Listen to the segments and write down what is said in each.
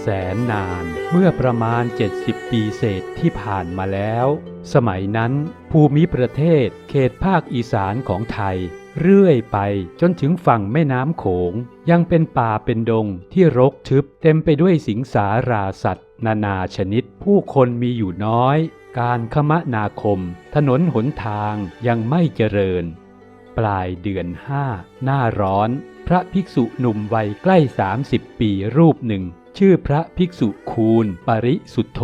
แสนนาน เมื่อประมาณ 70 ปีเศษที่ผ่านมาแล้ว สมัยนั้น ภูมิประเทศเขตภาคอีสานของไทย เรื่อยไปจนถึงฝั่งแม่น้ำโขง ยังเป็นป่าเป็นดงที่รกทึบเต็มไปด้วยสิงสาราสัตว์ นานาชนิดผู้คนมีอยู่น้อย การคมนาคม ถนนหนทางยังไม่เจริญ ปลายเดือนห้าหน้าร้อนพระภิกษุหนุ่มวัยใกล้ 30 ปีรูปหนึ่ง ชื่อพระภิกษุคูณ ปริสุทโธ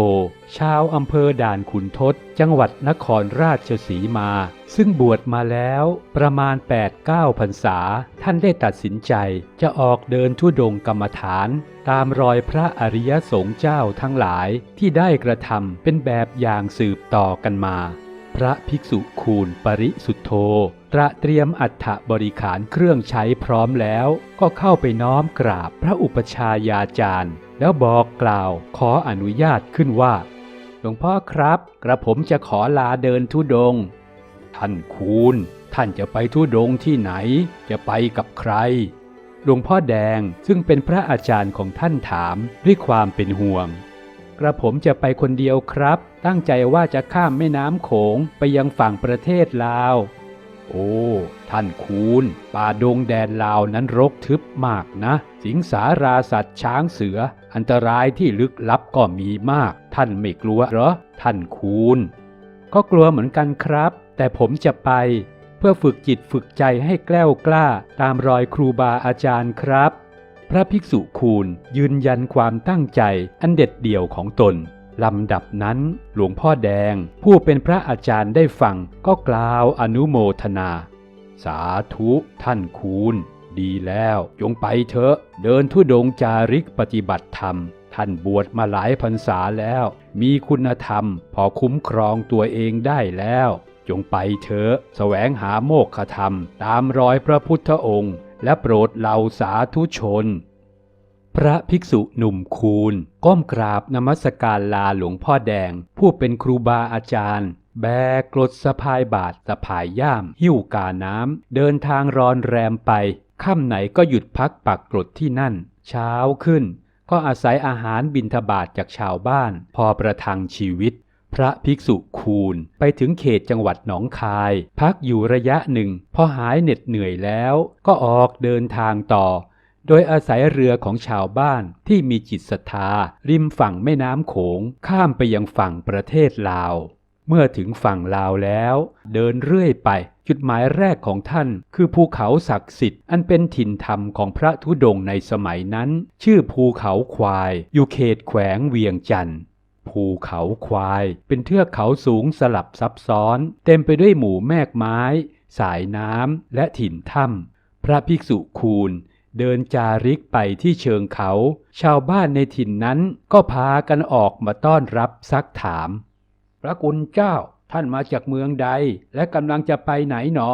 ชาวอำเภอด่านขุนทดจังหวัดนครราชสีมา ซึ่งบวชมาแล้วประมาณ 8-9พรรษา ท่านได้ตัดสินใจจะออกเดินทุดงกรรมฐาน ตามรอยพระอริยสงฆ์เจ้าทั้งหลายที่ได้กระทำเป็นแบบอย่างสืบต่อกันมา พระภิกษุคูณปริสุทโธตระเตรียมอัฐบริขารเครื่องใช้พร้อมแล้ว ก็เข้าไปน้อมกราบพระอุปชายาจารย์ แล้วบอกกล่าวขออนุญาตขึ้นว่า หลวงพ่อครับ กระผมจะขอลาเดินทุดง ท่านคูณ ท่านจะไปทุดงที่ไหน จะไปกับใคร หลวงพ่อแดงซึ่งเป็นพระอาจารย์ของท่านถามด้วยความเป็นห่วง กระผมจะไปคนเดียวครับ ตั้งใจว่าจะข้ามแม่น้ำโขงไปยังฝั่งประเทศลาว โอ้ท่านคูณ ป่าดงแดนลาวนั้นรกทึบมากนะ สิงสาราสัตว์ช้างเสือ อันตรายที่ลึกลับก็มีมาก ท่านไม่กลัวเหรอ ท่านคูณ ก็กลัวเหมือนกันครับ แต่ผมจะไป เพื่อฝึกจิตฝึกใจให้แกล้วกล้า ตามรอยครูบาอาจารย์ครับ พระภิกษุคูณยืนยันความตั้งใจอันเด็ดเดี่ยวของตนลำดับนั้น หลวงพ่อแดง ผู้เป็นพระอาจารย์ได้ฟังก็กล่าวอนุโมทนา สาธุท่านคูณ ดีแล้ว จงไปเถอะ เดินทุดงจาริกปฏิบัติธรรม ท่านบวชมาหลายพรรษาแล้ว มีคุณธรรม พอคุ้มครองตัวเองได้แล้ว จงไปเถอะแสวงหาโมกขธรรม ตามรอยพระพุทธองค์ และโปรดเหล่าสาธุชน พระภิกษุหนุ่มคูณ ก้มกราบนมัสการลาหลวงพ่อแดง ผู้เป็นครูบาอาจารย์แบกกรดสะพายบาทสะพายย่าม หิ้วกาน้ำ เดินทางรอนแรมไป ค่ำไหนก็หยุดพักปักกรดที่นั่น เช้าขึ้น ก็อาศัยอาหารบิณฑบาตจากชาวบ้าน พอประทังชีวิต พระภิกษุคูณ ไปถึงเขตจังหวัดหนองคาย พักอยู่ระยะหนึ่ง พอหายเหน็ดเหนื่อยแล้ว ก็ออกเดินทางต่อ โดยอาศัยเรือของชาวบ้านที่มีจิตศรัทธา ริมฝั่งแม่น้ำโขงข้ามไปยังฝั่งประเทศลาว เมื่อถึงฝั่งลาวแล้ว เดินเรื่อยไป จุดหมายแรกของท่าน คือภูเขาศักดิ์สิทธิ์อันเป็นถิ่นธรรมของพระธุดงในสมัยนั้น ชื่อภูเขาควาย อยู่เขตแขวงเวียงจันทร์ภูเขาควายเป็นเทือกเขาสูงสลับซับซ้อน เต็มไปด้วยหมู่แมกไม้ สายน้ำและถิ่นถ้ำพระภิกษุคูณ เดินจาริกไปที่เชิงเขา ชาวบ้านในถิ่นนั้นก็พากันออกมาต้อนรับซักถาม พระกุณเจ้าท่านมาจากเมืองใดและกำลังจะไปไหนหนอ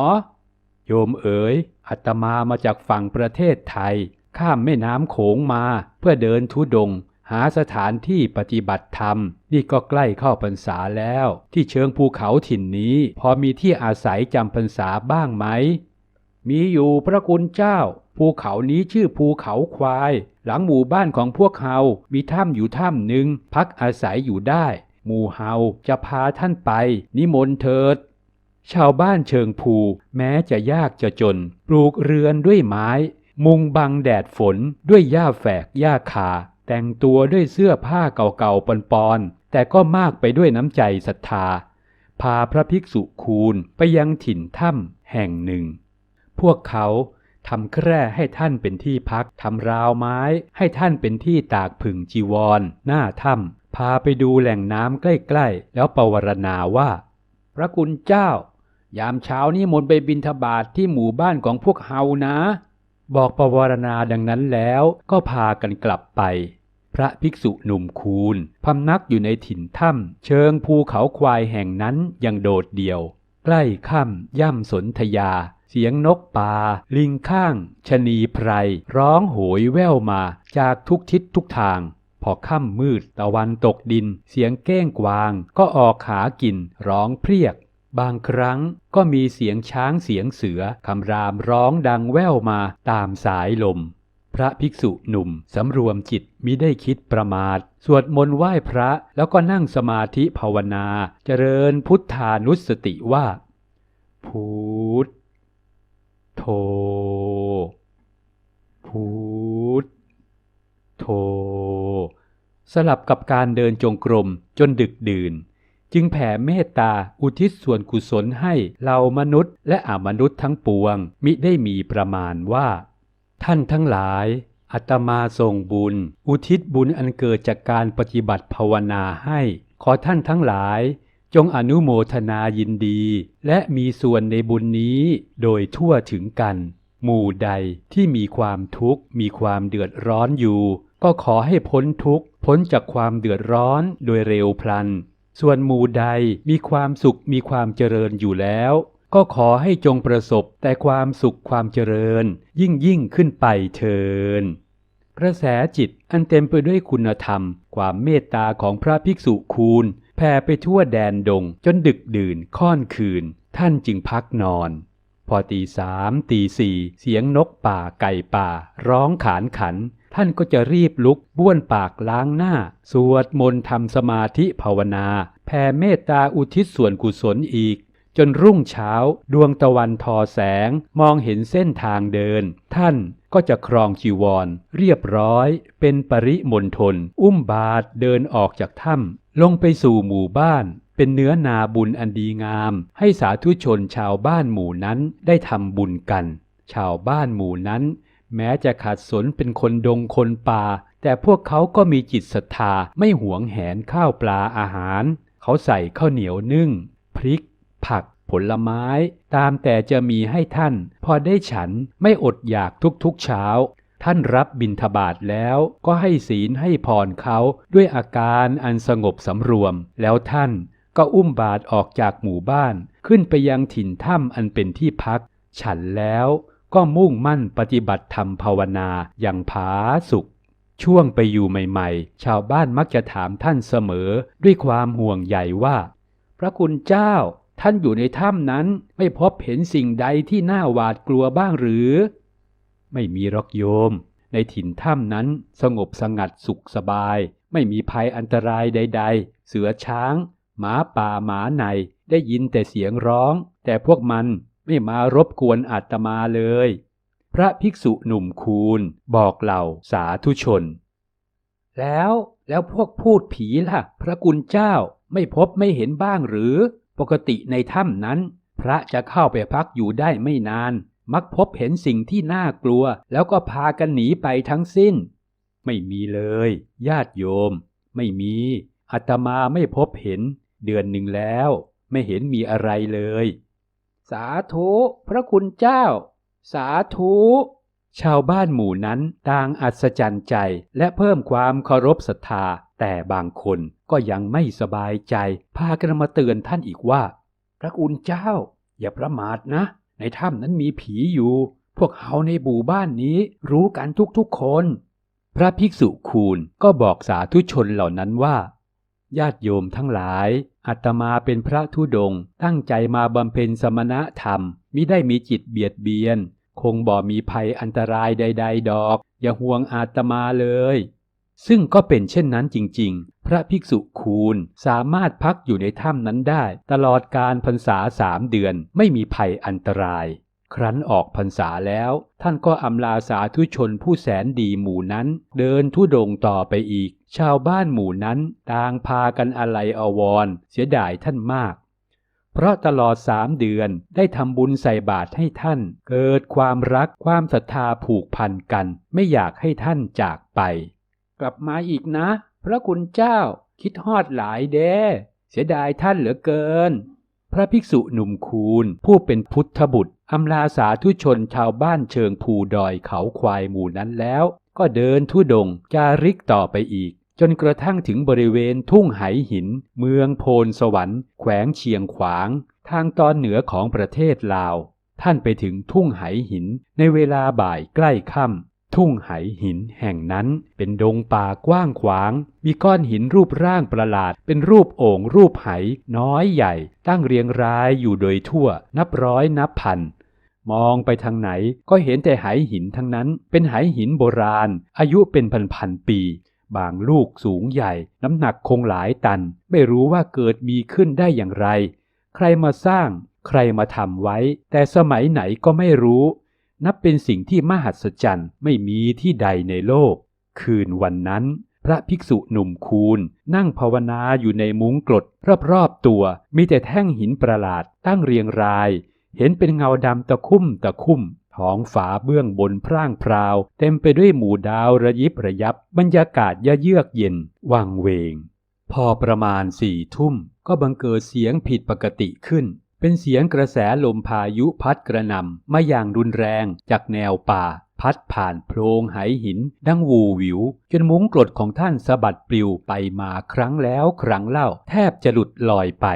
โยมเอ๋ยอาตมามาจากฝั่งประเทศไทย ข้ามแม่น้ำโขงมาเพื่อเดินทุดงค์หาสถานที่ปฏิบัติธรรม นี่ก็ใกล้เข้าพรรษาแล้ว ที่เชิงภูเขาถิ่นนี้ พอมีที่อาศัยจำพรรษาบ้างไหม มีอยู่พระคุณเจ้า ภูเขานี้ชื่อภูเขาควาย หลังหมู่บ้านของพวกเฮามีถ้ำอยู่ถ้ำหนึ่งพักอาศัยอยู่ได้ หมู่เฮาจะพาท่านไป นิมนต์เถิด ชาวบ้านเชิงภูแม้จะยากจะจน ปลูกเรือนด้วยไม้ มุงบังแดดฝนด้วยหญ้าแฝกหญ้าคา แต่งตัวด้วยเสื้อผ้าเก่าๆปอนๆแต่ก็มากไปด้วยน้ำใจศรัทธา พาพระภิกษุคูณไปยังถิ่นถ้ำแห่งหนึ่ง พวกเขาทำแคร่ให้ท่านเป็นที่พัก ทำราวไม้ให้ท่านเป็นที่ตากผึ่งจีวร หน้าถ้ำ พาไปดูแหล่งน้ำใกล้ๆ แล้วประวรณาว่า พระคุณเจ้า ยามเช้านี้มนต์ไปบินทบาทที่หมู่บ้านของพวกเฮานะ บอกประวรณาดังนั้นแล้วก็พากันกลับไป พระภิกษุหนุ่มคูณพำนักอยู่ในถิ่นถ้ำเชิงภูเขาควายแห่งนั้นยังโดดเดี่ยว ใกล้ค่ำย่ำสนธยา เสียงนกป่า ลิงข้างชะนีไพร ร้องโหยแว่วมาจากทุกทิศทุกทาง พอค่ำมืดตะวันตกดิน เสียงเก้งกวางก็ออกหากินร้องเพรียก บางครั้งก็มีเสียงช้างเสียงเสือคำรามร้องดังแว่วมาตามสายลม พระภิกษุหนุ่มสำรวมจิตมิได้คิดประมาท สวดมนต์ไหว้พระแล้วก็นั่งสมาธิภาวนา เจริญพุทธานุสติว่า พุทโธพุท โธ สลับกับการเดินจงกรมจนดึกดื่น จึงแผ่เมตตาอุทิศส่วนกุศลให้เหล่ามนุษย์และอมนุษย์ทั้งปวง มิได้มีประมาณว่า ท่านทั้งหลายอัตมาส่งบุญ อุทิศบุญอันเกิดจากการปฏิบัติภาวนาให้ ขอท่านทั้งหลาย จงอนุโมทนายินดี และมีส่วนในบุญนี้โดยทั่วถึงกัน หมู่ใดที่มีความทุกข์ มีความเดือดร้อนอยู่ ก็ขอให้พ้นทุกข์พ้นจากความเดือดร้อนโดยเร็วพลัน ส่วนหมู่ใดมีความสุขมีความเจริญอยู่แล้ว ก็ขอให้จงประสบแต่ความสุขความเจริญ ยิ่งยิ่งขึ้นไปเทินกระแสจิตอันเต็มไปด้วยคุณธรรม ความเมตตาของพระภิกษุคูณแผ่ไปทั่วแดนดงจนดึกดื่นค่อนคืน ท่านจึงพักนอน พอตีสามตีสี่เสียงนกป่าไก่ป่า ร้องขานขัน ท่านก็จะรีบลุกบ้วนปากล้างหน้า สวดมนต์ทำสมาธิภาวนา แผ่เมตตาอุทิศส่วนกุศลอีก จนรุ่งเช้า ดวงตะวันทอแสง มองเห็นเส้นทางเดิน ท่านก็จะครองจีวร เรียบร้อย เป็นปริมณฑลอุ้มบาทเดินออกจากถ้ำลงไปสู่หมู่บ้านเป็นเนื้อนาบุญอันดีงาม ให้สาธุชนชาวบ้านหมู่นั้นได้ทำบุญกัน ชาวบ้านหมู่นั้น แม้จะขาดสนเป็นคนดงคนป่า แต่พวกเขาก็มีจิตศรัทธาไม่หวงแหนข้าวปลาอาหาร เขาใส่ข้าวเหนียวนึ่ง พริก ผัก ผลไม้ ตามแต่จะมีให้ท่าน พอได้ฉันไม่อดอยากทุกๆเช้า ท่านรับบิณฑบาตแล้วก็ให้ศีลให้พรเขาด้วยอาการอันสงบสำรวม แล้วท่านก็อุ้มบาตรออกจากหมู่บ้าน ขึ้นไปยังถิ่นถ้ำอันเป็นที่พัก ฉันแล้ว ก็มุ่งมั่นปฏิบัติธรรมภาวนาอย่างผาสุข ช่วงไปอยู่ใหม่ๆ ชาวบ้านมักจะถามท่านเสมอด้วยความห่วงใยว่า พระคุณเจ้าท่านอยู่ในถ้ำนั้นไม่พบเห็นสิ่งใดที่น่าหวาดกลัวบ้างหรือ ไม่มีรอกโยม ในถิ่นถ้ำนั้นสงบสงัดสุขสบาย ไม่มีภัยอันตรายใด ๆ เสือช้าง หมาป่าหมาในได้ยินแต่เสียงร้อง แต่พวกมัน ไม่มารบกวนอาตมาเลย พระภิกษุหนุ่มคูณบอกเหล่าสาธุชน แล้วแล้วพวกพูดผีล่ะ พระกุณเจ้าไม่พบไม่เห็นบ้างหรือ ปกติในถ้ำนั้น พระจะเข้าไปพักอยู่ได้ไม่นาน มักพบเห็นสิ่งที่น่ากลัว แล้วก็พากันหนีไปทั้งสิ้น ไม่มีเลย ญาติโยม ไม่มีอาตมาไม่พบเห็น เดือนหนึ่งแล้ว ไม่เห็นมีอะไรเลย สาธุพระคุณเจ้า สาธุชาวบ้านหมู่นั้นต่างอัศจรรย์ใจและเพิ่มความเคารพศรัทธา แต่บางคนก็ยังไม่สบายใจ พากันมาเตือนท่านอีกว่า พระคุณเจ้า อย่าประมาทนะ ในถ้ำนั้นมีผีอยู่ พวกเขาในหมู่บ้านนี้รู้กันทุกๆคน พระภิกษุคูณก็บอกสาธุชนเหล่านั้นว่า ญาติโยมทั้งหลายอาตมาเป็นพระธุดงค์ตั้งใจมาบำเพ็ญสมณธรรม มิได้มีจิตเบียดเบียน คงบ่มีภัยอันตรายใด ๆ ดอก อย่าห่วงอาตมาเลย ซึ่งก็เป็นเช่นนั้นจริง ๆ พระภิกษุคูณสามารถพักอยู่ในถ้ำนั้นได้ ตลอดการพรรษาสามเดือนไม่มีภัยอันตราย ครั้นออกพรรษาแล้ว ท่านก็อำลาสาธุชนผู้แสนดีหมู่นั้น เดินทุดงต่อไปอีก ชาวบ้านหมู่นั้นต่างพากันอะไรอาวรเสียดายท่านมาก เพราะตลอดสามเดือนได้ทำบุญใส่บาตรให้ท่าน เกิดความรักความศรัทธาผูกพันกัน ไม่อยากให้ท่านจากไป กลับมาอีกนะ พระคุณเจ้าคิดฮอดหลายเด้เสียดายท่านเหลือเกิน พระภิกษุหนุ่มคูณ ผู้เป็นพุทธบุตรอำลาสาธุชนชาวบ้านเชิงภูดอยเขาควายหมู่นั้นแล้ว ก็เดินทุดงจาริกต่อไปอีก จนกระทั่งถึงบริเวณทุ่งไหหิน เมืองโพนสวรรค์ แขวงเชียงขวาง ทางตอนเหนือของประเทศลาว ท่านไปถึงทุ่งไหหิน ในเวลาบ่ายใกล้ค่ำทุ่งไหหินแห่งนั้นเป็นดงป่ากว้างขวาง มีก้อนหินรูปร่างประหลาด เป็นรูปโอ่งรูปไหน้อยใหญ่ ตั้งเรียงรายอยู่โดยทั่ว นับร้อยนับพันมองไปทางไหนก็เห็นแต่ไหหินทั้งนั้น เป็นไหหินโบราณ อายุเป็นพันๆปี บางลูกสูงใหญ่ น้ำหนักคงหลายตัน ไม่รู้ว่าเกิดมีขึ้นได้อย่างไร ใครมาสร้าง ใครมาทำไว้ แต่สมัยไหนก็ไม่รู้ นับเป็นสิ่งที่มหัศจรรย์ไม่มีที่ใดในโลก คืนวันนั้น พระภิกษุหนุ่มคูณ นั่งภาวนาอยู่ในมุ้งกรดรอบๆตัว มีแต่แท่งหินประหลาดตั้งเรียงราย เห็นเป็นเงาดำตะคุ่มตะคุ่ม ท้องฝาเบื้องบนพร่างพราว เต็มไปด้วยหมู่ดาวระยิบระยับบรรยากาศยะเยือกเย็นวังเวง พอประมาณสี่ทุ่มก็บังเกิดเสียงผิดปกติขึ้น เป็นเสียงกระแสลมพายุพัดกระนำมาอย่างรุนแรงจากแนวป่า พัดผ่านโพรงไหหิน ดังวูวิว จนมุ้งกรดของท่านสะบัดปลิวไปมาครั้งแล้วครั้งเล่า แทบจะหลุดลอยไป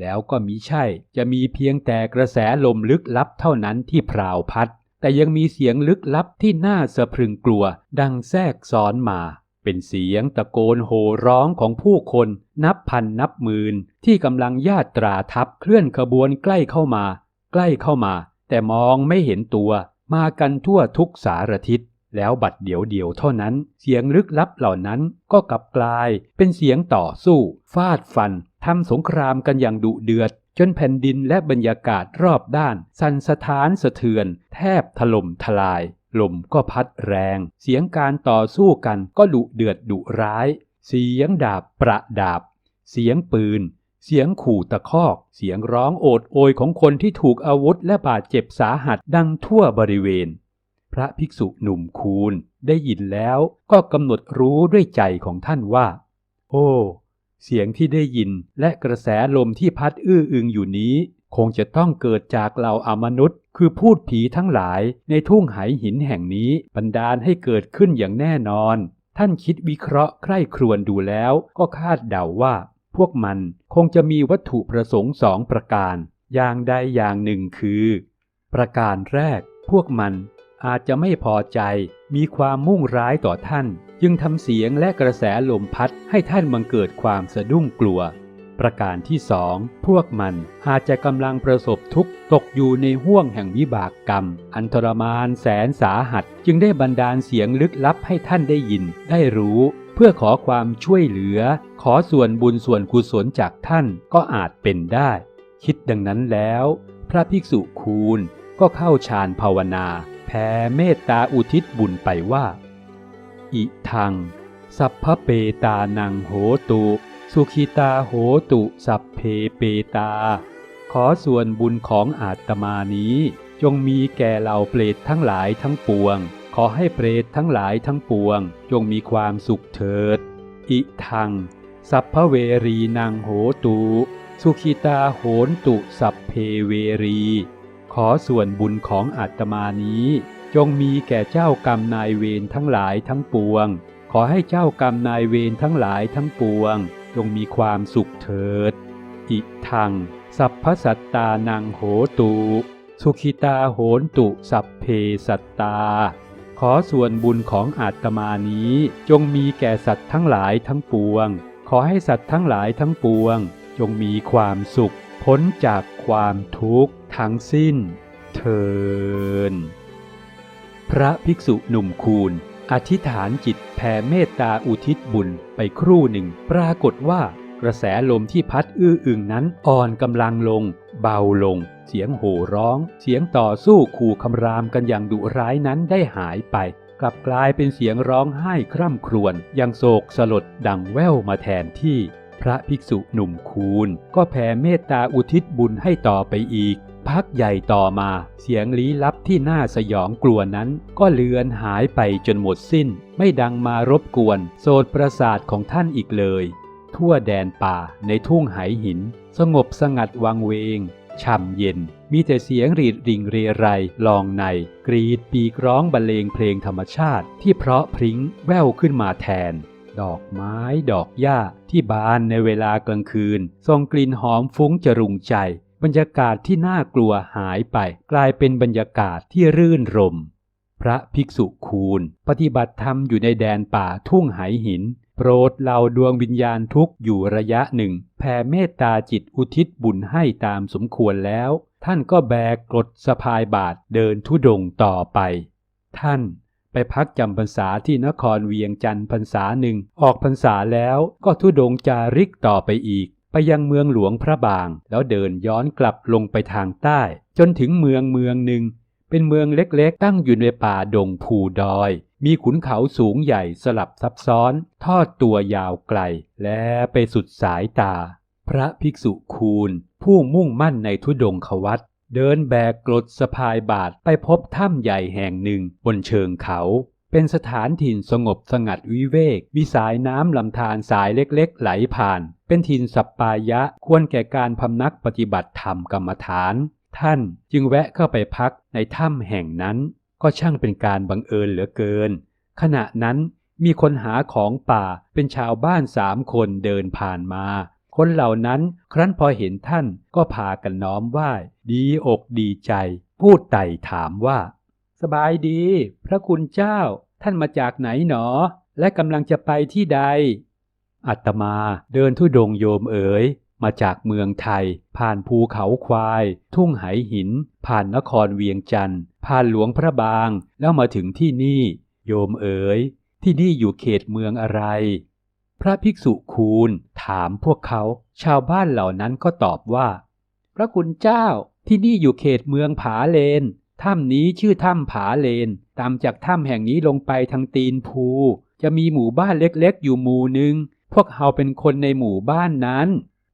แล้วก็มิใช่ จะมีเพียงแต่กระแสลมลึกลับเท่านั้นที่พราวพัด แต่ยังมีเสียงลึกลับที่น่าสะพรึงกลัว ดังแทรกซ้อนมา เป็นเสียงตะโกนโห่ร้องของผู้คนนับพันนับหมื่นที่กำลังญาตราทัพเคลื่อนขบวนใกล้เข้ามา ใกล้เข้ามา แต่มองไม่เห็นตัว มากันทั่วทุกสารทิศแล้วบัดเดียวเดียวเท่านั้น เสียงลึกลับเหล่านั้นก็กลับกลาย เป็นเสียงต่อสู้ ฟาดฟันทำสงครามกันอย่างดุเดือด จนแผ่นดินและบรรยากาศรอบด้าน สั่นสะท้านสะเทือน แทบถล่มทลาย ลมก็พัดแรง เสียงการต่อสู้กันก็ดุเดือดดุร้าย เสียงดาบประดาบ เสียงปืน เสียงขู่ตะคอก เสียงร้องโอดโอยของคนที่ถูกอาวุธและบาดเจ็บสาหัสดังทั่วบริเวณ พระภิกษุหนุ่มคูณได้ยินแล้วก็กำหนดรู้ด้วยใจของท่านว่า โอ้ เสียงที่ได้ยินและกระแสลมที่พัดอื้ออึงอยู่นี้ คงจะต้องเกิดจากเหล่าอมนุษย์ คือพูดผีทั้งหลายในทุ่งไหหินแห่งนี้บันดาลให้เกิดขึ้นอย่างแน่นอน ท่านคิดวิเคราะห์ใคร่ครวญดูแล้วก็คาดเดาว่า พวกมันคงจะมีวัตถุประสงค์สองประการ อย่างใดอย่างหนึ่งคือ ประการแรก พวกมันอาจจะไม่พอใจมีความมุ่งร้ายต่อท่าน จึงทำเสียงและกระแสลมพัดให้ท่านบังเกิดความสะดุ้งกลัว ประการที่สองพวกมันอาจจะกำลังประสบทุกข์ตกอยู่ในห่วงแห่งวิบากกรรม อันทรมานแสนสาหัส จึงได้บันดาลเสียงลึกลับให้ท่านได้ยิน ได้รู้ เพื่อขอความช่วยเหลือ ขอส่วนบุญส่วนกุศลจากท่านก็อาจเป็นได้ คิดดังนั้นแล้ว พระภิกษุคูณก็เข้าฌานภาวนา แผ่เมตตาอุทิศบุญไปว่า อิทัง สัพพเปตานังโหตุ สุขิตาโหตุ สัพเพเปตา ขอส่วนบุญของอาตมานี้ จงมีแก่เหล่าเปรตทั้งหลายทั้งปวง ขอให้เปรตทั้งหลายทั้งปวง จงมีความสุขเถิด อิทัง สัพพเวรีนังโหตุ สุขิตาโหนตุ สัพเพเวรี ขอส่วนบุญของอาตมานี้ จงมีแก่เจ้ากรรมนายเวรทั้งหลายทั้งปวง ขอให้เจ้ากรรมนายเวรทั้งหลายทั้งปวง จงมีความสุขเถิด อิทัง สัพพสัตตานังโหตุ สุขิตาโหนตุสัพเพสัตตา ขอส่วนบุญของอาตมานี้ จงมีแก่สัตว์ทั้งหลายทั้งปวง ขอให้สัตว์ทั้งหลายทั้งปวง จงมีความสุข พ้นจากความทุกข์ทั้งสิ้น เทิน พระภิกษุหนุ่มคูณ อธิษฐานจิตแผ่เมตตาอุทิศบุญไปครู่หนึ่ง ปรากฏว่ากระแสลมที่พัดอื้ออึงนั้นอ่อนกำลังลง เบาลง เสียงโห่ร้อง เสียงต่อสู้ขู่คำรามกันอย่างดุร้ายนั้นได้หายไป กลับกลายเป็นเสียงร้องไห้คร่ำครวญอย่างโศกสลดดังแว่วมาแทนที่ พระภิกษุหนุ่มคูณ ก็แผ่เมตตาอุทิศบุญให้ต่อไปอีก พักใหญ่ต่อมาเสียงลี้ลับที่น่าสยองกลัวนั้น ก็เลือนหายไปจนหมดสิ้น ไม่ดังมารบกวน โสดประสาทของท่านอีกเลย ทั่วแดนป่าในทุ่งไหหิน สงบสงัดวังเวงช่ำเย็น มีแต่เสียงรีดริงเรไรลองใน กรีดปีกร้องบรรเลงเพลงธรรมชาติ ที่เพราะพริ้งแว่วขึ้นมาแทน ดอกไม้ดอกหญ้าที่บานในเวลากลางคืนส่งกลิ่นหอมฟุ้งจรุงใจ บรรยากาศที่น่ากลัวหายไป กลายเป็นบรรยากาศที่รื่นรม พระภิกษุคูณ ปฏิบัติธรรมอยู่ในแดนป่าทุ่งไหหิน โปรดเหล่าดวงวิญญาณทุกอยู่ระยะหนึ่ง แผ่เมตตาจิตอุทิศบุญให้ตามสมควรแล้ว ท่านก็แบกกรดสะพายบาทเดินทุดงต่อไป ท่านไปพักจำพรรษาที่นครเวียงจันทร์พรรษาหนึ่ง ออกพรรษาแล้วก็ทุดงจาริกต่อไปอีก ยังเมืองหลวงพระบาง แล้วเดินย้อนกลับลงไปทางใต้ จนถึงเมืองเมืองหนึ่ง เป็นเมืองเล็กๆ ตั้งอยู่ในป่าดงภูดอย มีขุนเขาสูงใหญ่สลับซับซ้อน ทอดตัวยาวไกล และไปสุดสายตา พระภิกษุคูณ ผู้มุ่งมั่นในทุดงควัตเดินแบกกรดสะพายบาทไปพบถ้ำใหญ่แห่งหนึ่งบนเชิงเขา เป็นสถานถิ่นสงบสงัดวิเวก มีสายน้ำลำธารสายเล็กๆ ไหลผ่าน เป็นถิ่นสัปปายะควรแก่การพำนักปฏิบัติธรรมกรรมฐาน ท่านจึงแวะเข้าไปพักในถ้ำแห่งนั้น ก็ช่างเป็นการบังเอิญเหลือเกิน ขณะนั้นมีคนหาของป่าเป็นชาวบ้านสามคนเดินผ่านมา คนเหล่านั้นครั้นพอเห็นท่านก็พากันน้อมไหว้ดีอกดีใจ พูดไต่ถามว่า สบายดี พระคุณเจ้า ท่านมาจากไหนหนอ และกำลังจะไปที่ใด อัตมาเดินทุดงโยมเอ๋ย มาจากเมืองไทย ผ่านภูเขาควาย ทุ่งไหหิน ผ่านนครเวียงจันทร์ผ่านหลวงพระบาง แล้วมาถึงที่นี่ โยมเอ๋ย ที่นี่อยู่เขตเมืองอะไร พระภิกษุคูณถามพวกเขา ชาวบ้านเหล่านั้นก็ตอบว่า พระคุณเจ้าที่นี่อยู่เขตเมืองผาเลนถ้ำนี้ชื่อถ้ำผาเลน ตามจากถ้ำแห่งนี้ลงไปทางตีนภู จะมีหมู่บ้านเล็กๆ อยู่หมู่หนึ่ง พวกเราเป็นคนในหมู่บ้านนั้น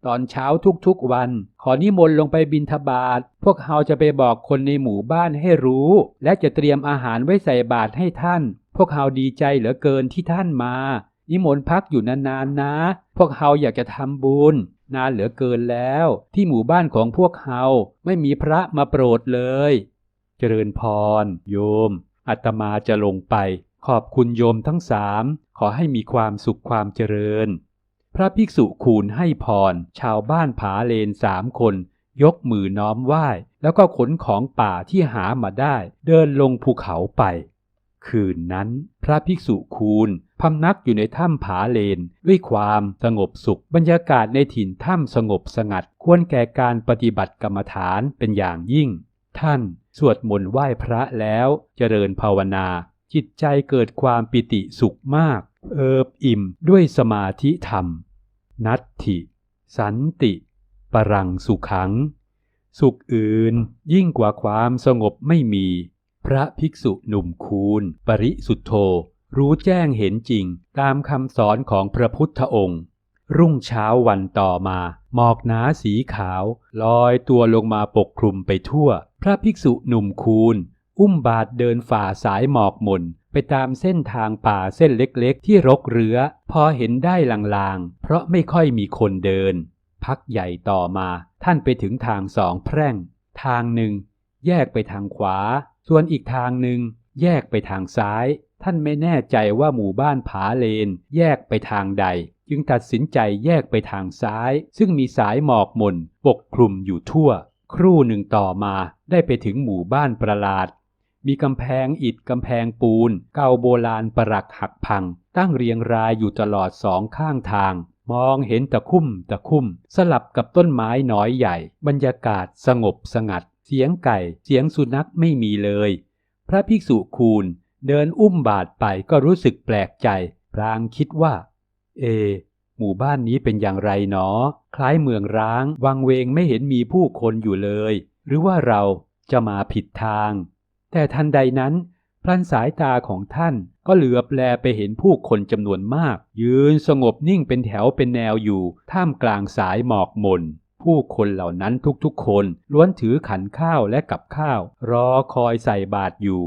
ตอนเช้าทุกๆวัน ขอนิมนต์ลงไปบิณฑบาตพวกเราจะไปบอกคนในหมู่บ้านให้รู้ และจะเตรียมอาหารไว้ใส่บาตรให้ท่าน พวกเราดีใจเหลือเกินที่ท่านมา นิมนต์พักอยู่นานๆนะ พวกเราอยากจะทำบุญนานเหลือเกินแล้ว ที่หมู่บ้านของพวกเราไม่มีพระมาโปรดเลย เจริญพร โยมอาตมาจะลงไป ขอบคุณโยมทั้งสาม ขอให้มีความสุขความเจริญ พระภิกษุคูณให้พร ชาวบ้านผาเลนสามคน ยกมือน้อมไหว้ แล้วก็ขนของป่าที่หามาได้ เดินลงภูเขาไป คืนนั้น พระภิกษุคูณพำนักอยู่ในถ้ำผาเลน ด้วยความสงบสุข บรรยากาศในถิ่นถ้ำสงบสงัด ควรแก่การปฏิบัติกรรมฐานเป็นอย่างยิ่ง ท่าน สวดมนต์ไหว้พระแล้ว เจริญภาวนา จิตใจเกิดความปิติสุขมาก เอิบอิ่มด้วยสมาธิธรรม นัตถิ สันติ ปรังสุขัง สุขอื่นยิ่งกว่าความสงบไม่มี พระภิกษุหนุ่มคูณ ปริสุทธโธ รู้แจ้งเห็นจริงตามคำสอนของพระพุทธองค์ รุ่งเช้าวันต่อมา หมอกหนาสีขาว ลอยตัวลงมาปกคลุมไปทั่ว พระภิกษุหนุ่มคูณ อุ้มบาทเดินฝ่าสายหมอกหม่นไปตามเส้นทางป่าเส้นเล็กๆ ที่รกเรื้อ พอเห็นได้ลางๆ เพราะไม่ค่อยมีคนเดิน พักใหญ่ต่อมาท่านไปถึงทางสองแพร่ง ทางหนึ่ง แยกไปทางขวา ส่วนอีกทางหนึ่ง แยกไปทางซ้าย ท่านไม่แน่ใจว่าหมู่บ้านผาเลน แยกไปทางใด จึงตัดสินใจแยกไปทางซ้าย ซึ่งมีสายหมอกหม่นปกคลุมอยู่ทั่ว ครู่หนึ่งต่อมาได้ไปถึงหมู่บ้านประหลาด มีกำแพงอิฐกำแพงปูน เก่าโบราณปรักหักพัง ตั้งเรียงรายอยู่ตลอดสองข้างทาง มองเห็นตะคุ่มตะคุ่ม สลับกับต้นไม้น้อยใหญ่ บรรยากาศสงบสงัด เสียงไก่ เสียงสุนัขไม่มีเลย พระภิกษุคูณ เดินอุ้มบาทไปก็รู้สึกแปลกใจ พลางคิดว่า เอ หมู่บ้านนี้เป็นอย่างไรหนอ คล้ายเมืองร้าง วังเวงไม่เห็นมีผู้คนอยู่เลย หรือว่าเราจะมาผิดทาง แต่ทันใดนั้น พลันสายตาของท่านก็เหลือบแลไปเห็นผู้คนจำนวนมาก ยืนสงบนิ่งเป็นแถวเป็นแนวอยู่ ท่ามกลางสายหมอกมนผู้คนเหล่านั้นทุกๆ คนล้วนถือขันข้าวและกับข้าว รอคอยใส่บาตรอยู่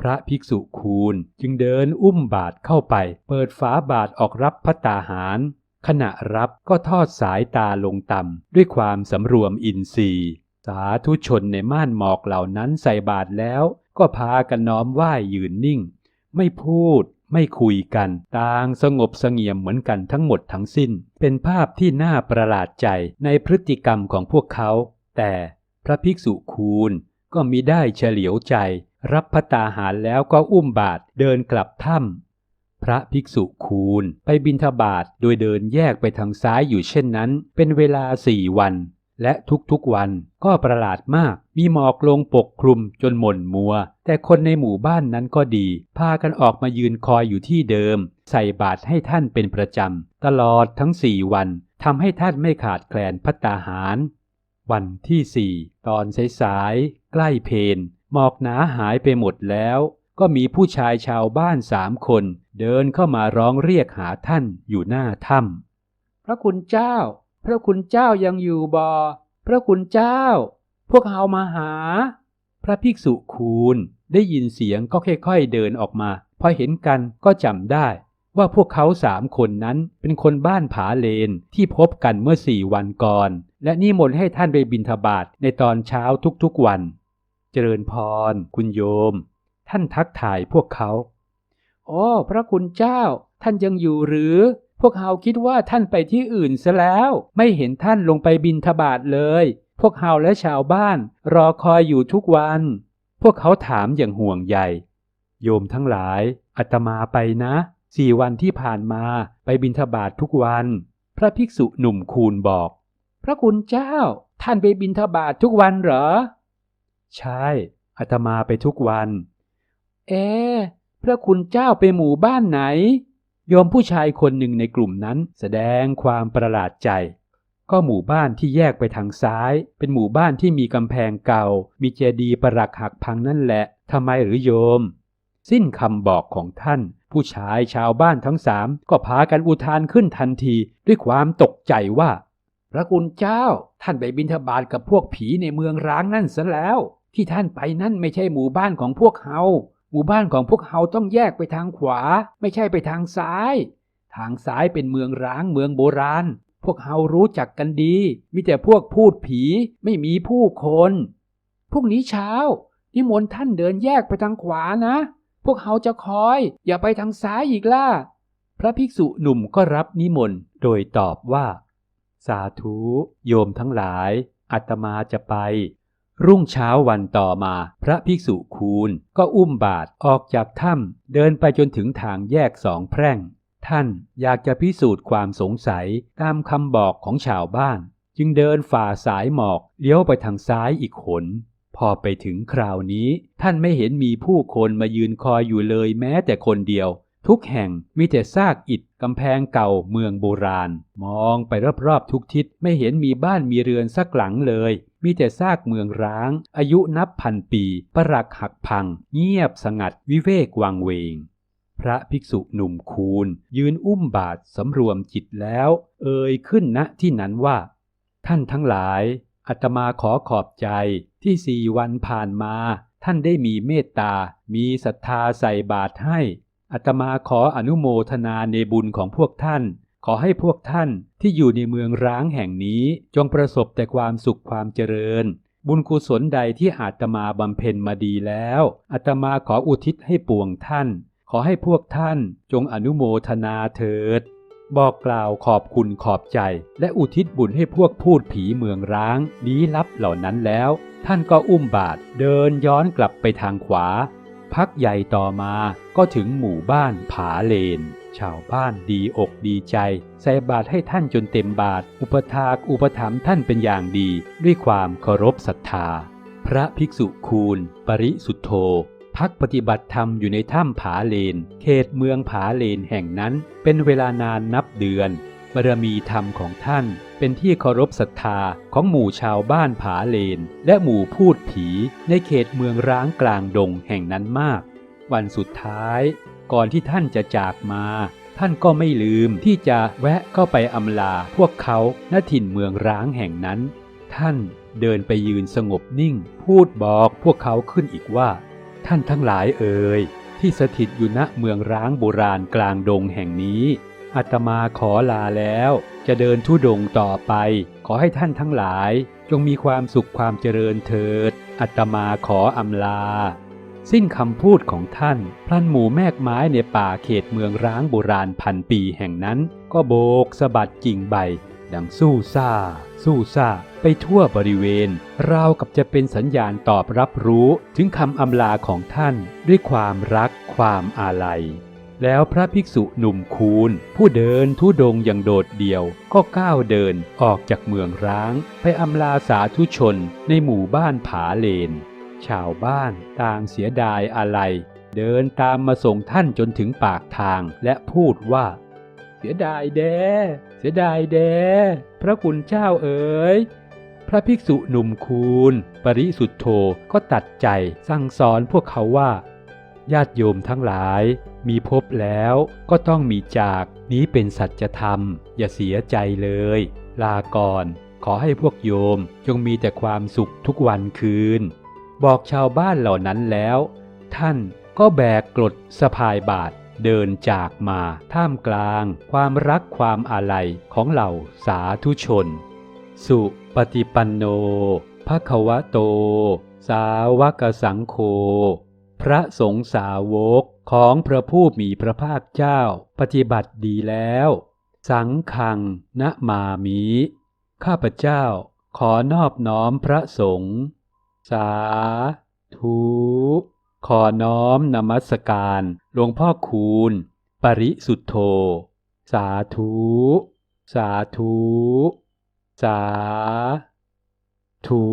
พระภิกษุคูณจึงเดินอุ้มบาตรเข้าไป เปิดฝาบาตรออกรับพระตาหาร ขณะรับก็ทอดสายตาลงต่ำด้วยความสำรวมอินทรีย์ สาธุชนในม่านหมอกเหล่านั้นใส่บาตรแล้วก็พากันน้อมไหว้ยืนนิ่ง ไม่พูด ไม่คุยกัน ต่างสงบเสงี่ยมเหมือนกันทั้งหมดทั้งสิ้น เป็นภาพที่น่าประหลาดใจในพฤติกรรมของพวกเขา แต่พระภิกษุคูณก็มิได้เฉลียวใจ รับพระตาหารแล้วก็อุ้มบาตรเดินกลับถ้ำพระภิกษุคูณไปบิณฑบาตโดยเดินแยกไปทางซ้ายอยู่เช่นนั้น เป็นเวลาสี่วัน และทุกๆวันก็ประหลาดมาก มีหมอกลงปกคลุมจนหม่นมัว แต่คนในหมู่บ้านนั้นก็ดี พากันออกมายืนคอยอยู่ที่เดิม ใส่บาตรให้ท่านเป็นประจำ ตลอดทั้งสี่วันทำให้ท่านไม่ขาดแคลนพัตตาหาร วันที่สี่ตอนสายๆใกล้เพนหมอกหนาหายไปหมดแล้ว ก็มีผู้ชายชาวบ้านสามคน เดินเข้ามาร้องเรียกหาท่านอยู่หน้าถ้ำพระคุณเจ้า พระคุณเจ้ายังอยู่บอพระคุณเจ้า พวกเรามาหา พระภิกษุคูณได้ยินเสียงก็ค่อยๆเดินออกมา พอเห็นกันก็จำได้ว่าพวกเขาสามคนนั้นเป็นคนบ้านผาเลนที่พบกันเมื่อสี่วันก่อน และนิมนต์ให้ท่านไปบิณฑบาตในตอนเช้าทุกๆวัน เจริญพร คุณโยม ท่านทักทายพวกเขา โอ้ พระคุณเจ้า ท่านยังอยู่หรือ พวกเราคิดว่าท่านไปที่อื่นซะแล้ว ไม่เห็นท่านลงไปบินทบาทเลย พวกเราและชาวบ้าน รอคอยอยู่ทุกวัน พวกเขาถามอย่างห่วงใยโยมทั้งหลายอาตมาไปนะสี่วันที่ผ่านมาไปบินทบาททุกวัน พระภิกษุหนุ่มคูณบอก พระคุณเจ้า ท่านไปบินทบาททุกวันเหรอ ใช่อาตมาไปทุกวัน เอ๊พระคุณเจ้าไปหมู่บ้านไหน โยมผู้ชายคนหนึ่งในกลุ่มนั้นแสดงความประหลาดใจ ก็หมู่บ้านที่แยกไปทางซ้าย เป็นหมู่บ้านที่มีกำแพงเก่า มีเจดีย์ประหลักหักพังนั่นแหละทำไมหรือโยม สิ้นคำบอกของท่าน ผู้ชายชาวบ้านทั้งสามก็พากันอุทานขึ้นทันที ด้วยความตกใจว่า พระคุณเจ้า ท่านไปบิณฑบาตกับพวกผีในเมืองร้างนั่นซะแล้ว ที่ท่านไปนั่นไม่ใช่หมู่บ้านของพวกเฮา หมู่บ้านของพวกเฮาต้องแยกไปทางขวา ไม่ใช่ไปทางซ้าย ทางซ้ายเป็นเมืองร้างเมืองโบราณ พวกเฮารู้จักกันดี มีแต่พวกพูดผีไม่มีผู้คนพรุ่งนี้เช้า นิมนต์ท่านเดินแยกไปทางขวานะ พวกเฮาจะคอย อย่าไปทางซ้ายอีกล่ะ พระภิกษุหนุ่มก็รับนิมนต์โดยตอบว่า สาธุ โยมทั้งหลายอาตมาจะไป รุ่งเช้าวันต่อมาพระภิกษุคูณก็อุ้มบาตรออกจากถ้ำเดินไปจนถึงทางแยกสองแพร่ง ท่านอยากจะพิสูจน์ความสงสัยตามคำบอกของชาวบ้าน จึงเดินฝ่าสายหมอกเลี้ยวไปทางซ้ายอีกขน พอไปถึงคราวนี้ ท่านไม่เห็นมีผู้คนมายืนคอยอยู่เลยแม้แต่คนเดียว ทุกแห่งมีแต่ซากอิฐกำแพงเก่าเมืองโบราณ มองไปรอบๆทุกทิศไม่เห็นมีบ้านมีเรือนสักหลังเลย มีแต่ซากเมืองร้าง อายุนับพันปีปรักหักพัง เงียบสงัดวิเวกวังเวง พระภิกษุหนุ่มคูณ ยืนอุ้มบาทสำรวมจิตแล้ว เอ่ยขึ้นณที่นั้นว่า ท่านทั้งหลายอาตมาขอขอบใจที่สี่วันผ่านมา ท่านได้มีเมตตา มีศรัทธาใส่บาตรให้อาตมาขออนุโมทนาในบุญของพวกท่าน ขอให้พวกท่านที่อยู่ในเมืองร้างแห่งนี้จงประสบแต่ความสุขความเจริญ บุญกุศลใดที่อาตมาบำเพ็ญมาดีแล้วอาตมาขออุทิศให้ปวงท่าน ขอให้พวกท่านจงอนุโมทนาเถิด บอกกล่าวขอบคุณขอบใจ และอุทิศบุญให้พวกพูดผีเมืองร้างลี้ลับเหล่านั้นแล้ว ท่านก็อุ้มบาทเดินย้อนกลับไปทางขวา พักใหญ่ต่อมาก็ถึงหมู่บ้านผาเลน ชาวบ้านดีอกดีใจ ใส่บาตรให้ท่านจนเต็มบาทอุปถากอุปถัมภ์ท่านเป็นอย่างดี ด้วยความเคารพศรัทธา พระภิกษุคูณ ปริสุทโธ พักปฏิบัติธรรมอยู่ในถ้ำผาเลน เขตเมืองผาเลนแห่งนั้น เป็นเวลานานนับเดือนบารมีธรรมของท่าน เป็นที่เคารพศรัทธาของหมู่ชาวบ้านผาเลน และหมู่พูดผีในเขตเมืองร้างกลางดงแห่งนั้นมาก วันสุดท้าย ก่อนที่ท่านจะจากมา ท่านก็ไม่ลืมที่จะแวะเข้าไปอำลาพวกเขาณถิ่นเมืองร้างแห่งนั้น ท่านเดินไปยืนสงบนิ่ง พูดบอกพวกเขาขึ้นอีกว่า ท่านทั้งหลายเอ่ยที่สถิตอยู่ณเมืองร้างโบราณกลางดงแห่งนี้อาตมาขอลาแล้ว จะเดินทุดงต่อไป ขอให้ท่านทั้งหลาย จงมีความสุขความเจริญเถิดอาตมาขออำลา สิ้นคำพูดของท่าน พลันหมู่แมกไม้ในป่าเขตเมืองร้างโบราณพันปีแห่งนั้น ก็โบกสะบัดกิ่งใบ ดังสู้ซ่า สู้ซ่า ไปทั่วบริเวณ ราวกับจะเป็นสัญญาณตอบรับรู้ถึงคำอำลาของท่านด้วยความรักความอาลัย แล้วพระภิกษุหนุ่มคูนผู้เดินทุดงอย่างโดดเดี่ยว ก็ก้าวเดินออกจากเมืองร้าง ไปอำลาสาธุชนในหมู่บ้านผาเลน ชาวบ้านต่างเสียดายอะไร เดินตามมาส่งท่านจนถึงปากทางและพูดว่า เสียดายแดเสียดายแดพระคุณเจ้าเอ๋ยพระภิกษุหนุ่มคูณ ปริสุทธโธก็ตัดใจสั่งสอนพวกเขาว่า ญาติโยมทั้งหลาย มีพบแล้วก็ต้องมีจากนี้เป็นสัจธรรม อย่าเสียใจเลย ลาก่อน ขอให้พวกโยมจงมีแต่ความสุขทุกวันคืน บอกชาวบ้านเหล่านั้นแล้ว ท่านก็แบกกรดสะพายบาทเดินจากมาท่ามกลาง ความรักความอาลัยของเหล่าสาธุชน สุปฏิปันโนภควะโต สาวกสังโฆพระสงฆ์สาวกของพระผู้มีพระภาคเจ้าปฏิบัติดีแล้ว สังคังนะมามิ ข้าพเจ้าขอนอบน้อมพระสงฆ์ สาธุขอน้อมนมัสการหลวงพ่อคูณ ปริสุทธโธ สาธุ สาธุ สาธุ